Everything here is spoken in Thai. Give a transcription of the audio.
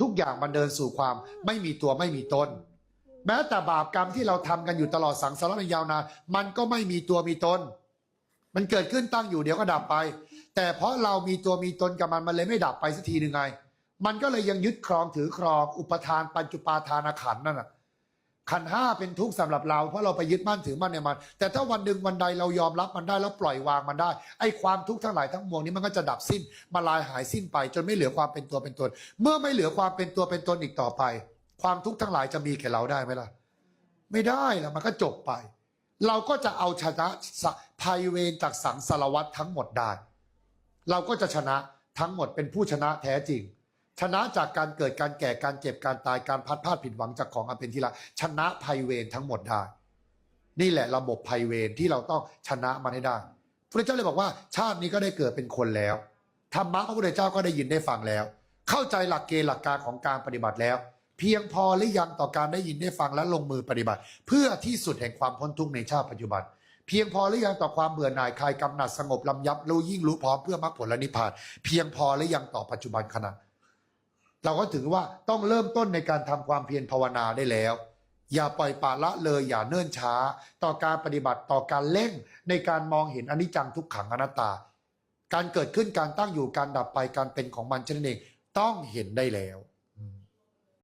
ทุกอย่างมันเดินสู่ความไม่มีตัวไม่มีตน แม้แต่บาปกรรมที่เราทำกันอยู่ตลอดสังสารวัฏยาวนานมันก็ไม่มีตัวมีตน มันเกิดขึ้นตั้งอยู่เดี๋ยวก็ดับไป แต่เพราะเรามีตัวมีตนกับมันมันเลยไม่ดับไปสักทีหนึ่งไง มันก็เลยยังยึดครองถือครองอุปทานปัญจุปาทานขันนั่นน่ะ ขันห้าเป็นทุกข์สำหรับเราเพราะเราไปยึดมั่นถือมั่นในมัน แต่ถ้าวันหนึ่งวันใดเรายอมรับมันได้แล้วปล่อยวางมันได้ไอ้ความทุกข์ทั้งหลายทั้งมวลนี้มันก็จะดับสิ้นมาลายหายสิ้นไป จนไม่เหลือความเป็นตัวเป็นตน เมื่อไม่เหลือความเป็นตัวเป็นตนอีกต่อไป ความทุกข์ทั้งหลายจะมีแก่เราได้ไหมล่ะ ไม่ได้แล้วมันก็จบไป เราก็จะเอาชนะภัยเวรจากสังสารวัตรทั้งหมดได้ เราก็จะชนะทั้งหมดเป็นผู้ชนะแท้จริง ชนะจากการเกิดการแก่การเจ็บการตายการพัดพลาดผิดหวังจากของอันเป็นที่รักชนะภัยเวรทั้งหมดได้ นี่แหละระบบภัยเวรที่เราต้องชนะมันให้ได้พระเจ้าเลยบอกว่า ชาตินี้ก็ได้เกิดเป็นคนแล้วธรรมะพระพุทธเจ้าก็ได้ยินได้ฟังแล้ว เข้าใจหลักเกณฑ์หลักการของการปฏิบัติแล้ว เพียงพอหรือยังต่อการได้ยินได้ฟังและลงมือปฏิบัติ เพื่อที่สุดแห่งความพ้นทุกข์ในชาติปัจจุบันเพียงพอหรือยังต่อความเบื่อหน่ายคลายกำหนัดสงบลำยับรู้ยิ่งรู้พร้อมเพื่อมรรคผลและนิพพาน เพียงพอหรือยังต่อปัจจุบันขณะ เราก็ถึงว่าต้องเริ่มต้นในการทำความเพียรภาวนาได้แล้ว อย่าปล่อยปละละเลยอย่าเนิ่นช้า ต่อการปฏิบัติต่อการเล่งในการมองเห็นอนิจจังทุกขังอนัตตา การเกิดขึ้นการตั้งอยู่การดับไปการเป็นของมันเช่นนเองต้องเห็นได้แล้ว